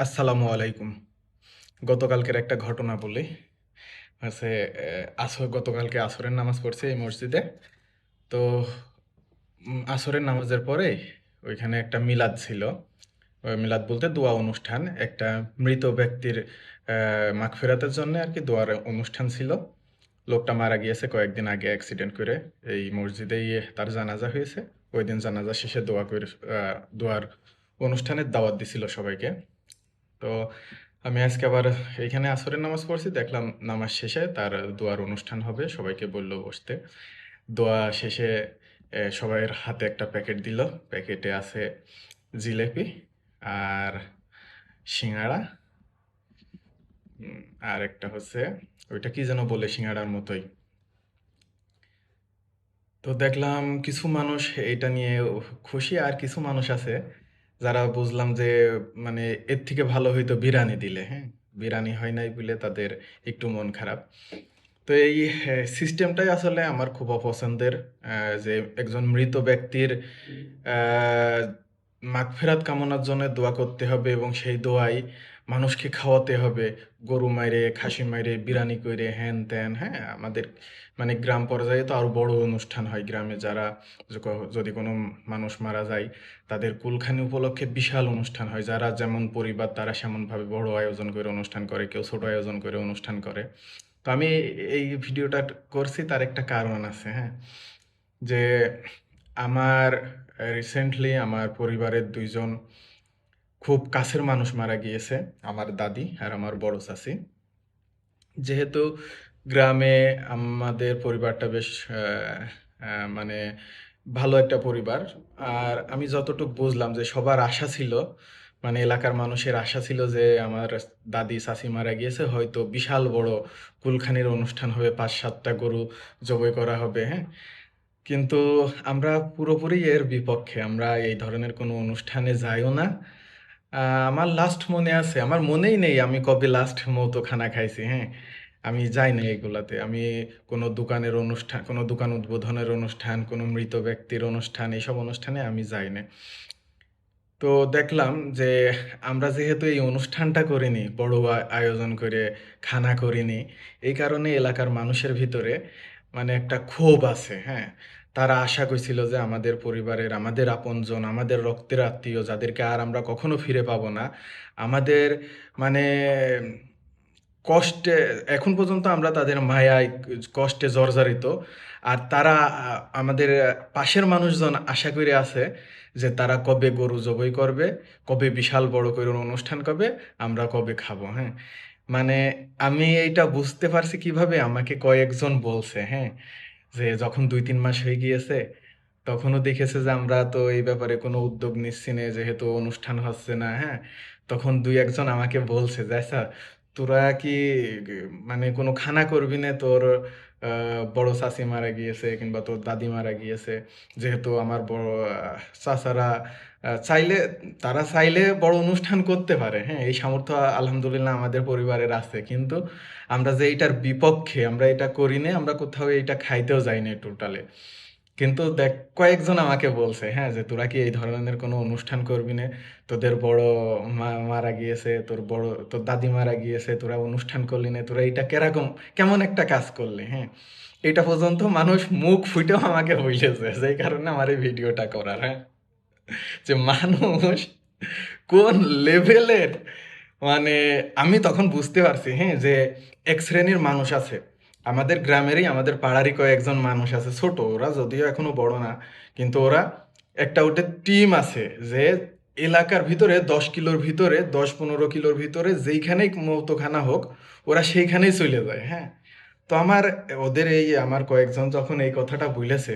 আসসালামু আলাইকুম। গতকালকের একটা ঘটনা বলি। হচ্ছে আসর গতকালকে আসরের নামাজ পড়ছে এই মসজিদে। তো আসরের নামাজের পরে ওইখানে একটা মিলাদ ছিল। ওই মিলাদ বলতে দোয়া অনুষ্ঠান। একটা মৃত ব্যক্তির আহ, মাগফিরাতের জন্য আর কি দোয়ার অনুষ্ঠান ছিল। লোকটা মারা গিয়েছে কয়েকদিন আগে অ্যাক্সিডেন্ট করে। এই মসজিদেই তার জানাজা হয়েছে। ওই দিন জানাজা শেষে দোয়া করে দোয়ার অনুষ্ঠানের দাওয়াত দিছিল সবাইকে। তো আমি আজকে আবার এইখানে আসরের নামাজ পড়ছি, দেখলাম নামাজ শেষে তার দোয়ার অনুষ্ঠান হবে, সবাইকে বলল বসতে। দোয়া শেষে সবাইয়ের হাতে একটা প্যাকেট দিল, প্যাকেটে আছে জিলেপি আর সিঙ্গাড়া। আর একটা হচ্ছে, ওইটা কি যেন বলে সিঙ্গাড়ার মতোই। তো দেখলাম কিছু মানুষ এটা নিয়ে খুশি আর কিছু মানুষ আছে। যারা বুঝলাম যে মানে এর থেকে ভালো হইতো বিরানি দিলে হ্যাঁ? বিরানি হয় নাই বলে তাদের একটু মন খারাপ। তো এই সিস্টেমটাই আসলে আমার খুব অপছন্দের যে একজন মৃত ব্যক্তির মাগফেরাত কামনার জন্য দোয়া করতে হবে এবং সেই দোয়াই মানুষকে খাওয়াতে হবে। গরু মাইরে, খাসি মাইরে বিরানি করে হ্যান ত্যান হ্যাঁ? আমাদের মানে গ্রাম পর্যায়ে তো আরও বড় অনুষ্ঠান হয় গ্রামে যারা যদি কোনো মানুষ মারা যায়, তাদের কুলখানি উপলক্ষে বিশাল অনুষ্ঠান হয়। যারা যেমন পরিবার, তারা সেমনভাবে বড় আয়োজন করে অনুষ্ঠান করে, কেউ ছোট আয়োজন করে অনুষ্ঠান করে। তো আমি এই ভিডিওটা করছি, তার একটা কারণ আছে হ্যাঁ? যে আমার রিসেন্টলি আমার পরিবারের দুইজন খুব কাছের মানুষ মারা গিয়েছে আমার দাদি আর আমার বড় চাচি। যেহেতু গ্রামে আমাদের পরিবারটা বেশ মানে ভালো একটা পরিবার, আর আমি যতটুকু বুঝলাম যে সবার আশা ছিল মানে এলাকার মানুষের আশা ছিল যে আমার দাদি চাচি মারা গিয়েছে, হয়তো বিশাল বড় কুলখানির অনুষ্ঠান হবে, পাঁচ সাতটা গরু জবাই করা হবে হ্যাঁ? কিন্তু আমরা পুরোপুরি এর বিপক্ষে, আমরা এই ধরনের কোনো অনুষ্ঠানে যাইও না। আমার লাস্ট মনে আছে, আমার মনেই নেই আমি কবে লাস্ট মৌতো খানা খাইছি হ্যাঁ? আমি যাই না এগুলাতে। আমি কোনো দোকানের অনুষ্ঠান কোনো দোকান উদ্বোধনের অনুষ্ঠান, কোনো মৃত ব্যক্তির অনুষ্ঠান, এইসব অনুষ্ঠানে আমি যাই না তো দেখলাম যে আমরা যেহেতু এই অনুষ্ঠানটা করিনি, বড় আয়োজন করে খানা করিনি, এই কারণে এলাকার মানুষের ভিতরে মানে একটা ক্ষোভ আছে হ্যাঁ? তারা আশা করছিল যে আমাদের পরিবারের, আমাদের আপনজন, আমাদের রক্তের আত্মীয় যাদেরকে আর আমরা কখনো ফিরে পাবো না, আমাদের মানে কষ্টে, এখন পর্যন্ত আমরা তাদের মায়ায় কষ্টে জর্জরিত। আর তারা, আমাদের পাশের মানুষজন আশা করে আছে যে তারা কবে গরু জবই করবে, কবে বিশাল বড় করে অনুষ্ঠান করবে, আমরা কবে খাব হ্যাঁ? মানে আমি এইটা বুঝতে পারছি কীভাবে আমাকে কয়েকজন বলছে হ্যাঁ? যে যখন দুই, তিন মাস হয়ে গিয়েছে, তখনও দেখেছে যে আমরা তো এই ব্যাপারে কোনো উদ্যোগ নিচ্ছি না, যেহেতু অনুষ্ঠান হচ্ছে না হ্যাঁ? তখন দুই, একজন আমাকে বলছে যে আচ্ছা তোরা কি মানে কোনো খানা করবি না তোর বড় চাচি মারা গিয়েছে কিংবা তোর দাদি মারা গিয়েছে। যেহেতু আমার বড় চাচারা চাইলে তারা চাইলে বড় অনুষ্ঠান করতে পারে হ্যাঁ এই সামর্থ্য আলহামদুলিল্লাহ আমাদের পরিবারের আছে। কিন্তু আমরা যে এটার বিপক্ষে, আমরা এটা করি না আমরা কোথাও এটা খাইতেও যাই না টোটালে কিন্তু দেখ, কয়েকজন আমাকে বলছে হ্যাঁ যে তোরা কি এই ধরনের কোনো অনুষ্ঠান করবি না? তোদের বড় মা মারা গিয়েছে, তোর বড়, তোর দাদি মারা গিয়েছে, তোরা অনুষ্ঠান করলি না, তোরা এটা কেরকম, কেমন একটা কাজ করলি হ্যাঁ? এটা পর্যন্ত মানুষ মুখ ফুটেও আমাকে বলেছে সেই কারণে আমার এই ভিডিওটা করার হ্যাঁ? যে মানুষ কোন লেভেলের মানে আমি তখন বুঝতে পারছি হ্যাঁ যে এক শ্রেণির মানুষ আছে আমাদের গ্রামেরই, আমাদের পাড়ারই কয়েকজন মানুষ আছে, ছোট, ওরা যদিও এখনও বড় না, কিন্তু ওরা একটা ওটা টিম আছে যে এলাকার ভিতরে, দশ কিলোর ভিতরে, দশ পনেরো কিলোর ভিতরে যেইখানেই মৌতখানা হোক, ওরা সেইখানেই চলে যায় হ্যাঁ? তো আমার, ওদের এই আমার কয়েকজন যখন এই কথাটা বলেছে,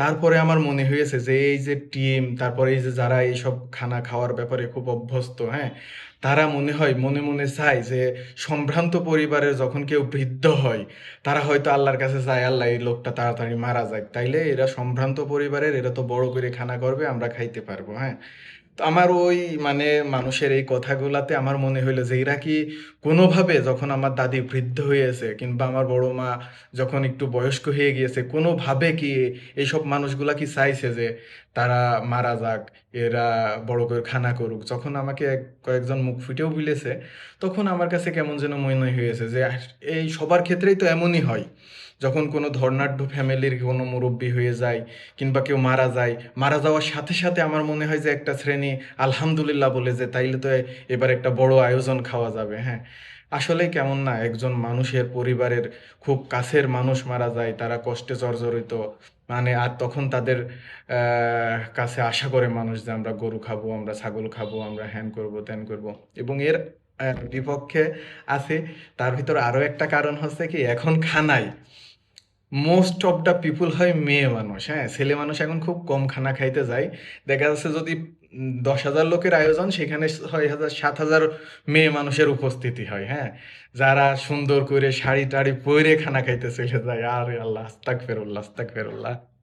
তারপরে আমার মনে হয়েছে যে এই যে টিম তারপরে এই যে যারা এইসব খানা খাওয়ার ব্যাপারে খুব অভ্যস্ত হ্যাঁ তারা মনে হয়, মনে মনে চায় যে সম্ভ্রান্ত পরিবারের যখন কেউ বৃদ্ধ হয়, তারা হয়তো আল্লাহর কাছে চায়, আল্লাহ, এই লোকটা তাড়াতাড়ি মারা যাক। তাইলে এরা সম্ভ্রান্ত পরিবারের, এরা তো বড় করে খানা করবে আমরা খাইতে পারব হ্যাঁ। আমার ওই মানে মানুষের এই কথাগুলাতে আমার মনে হইল যে এরা কি কোনোভাবে যখন আমার দাদি বৃদ্ধ হয়েছে কিংবা আমার বড় মা যখন একটু বয়স্ক হয়ে গিয়েছে, কোনোভাবে কি এইসব মানুষগুলা কি চাইছে যে তারা মারা যাক, এরা বড় করে খানা করুক। যখন আমাকে এক- কয়েকজন মুখ ফুটেও বলেছে, তখন আমার কাছে কেমন যেন মনে হয়েছে যে এই সবার ক্ষেত্রেই তো এমনই হয়। যখন কোনো ধর্নাঢ্য ফ্যামিলির কোনো মুরব্বী হয়ে যায় কিংবা কেউ মারা যায়, মারা যাওয়ার সাথে সাথে আমার মনে হয় যে একটা শ্রেণি আলহামদুলিল্লাহ বলে যে, তাইলে তো এবার একটা বড় আয়োজন খাওয়া যাবে। হ্যাঁ। আসলে কেমন না একজন মানুষের পরিবারের খুব কাছের মানুষ মারা যায়, তারা কষ্টে জর্জরিত। মানে আর তখন তাদের কাছে আশা করে মানুষ যে আমরা গরু খাব, আমরা ছাগল খাব, আমরা হ্যান করব, ত্যান করব। এবং এর বিপক্ষে আছে, তার ভিতর আরও একটা কারণ হচ্ছে কি, এখন খানায় মোস্ট অফ দ্য পিপুল হয় মেয়ে মানুষ হ্যাঁ? ছেলে মানুষ এখন খুব কম খানা খাইতে যায়। দেখা যাচ্ছে যদি দশ হাজার লোকের আয়োজন, সেখানে ছয় হাজার, সাত হাজার মেয়ে মানুষের উপস্থিতি হয় হ্যাঁ? যারা সুন্দর করে শাড়ি টাড়ি পরে খানা খাইতে চলে যায় আরে আল্লাহ আস্তাক ফেরুল্লাহ আস্তাক ফেরুল্লাহ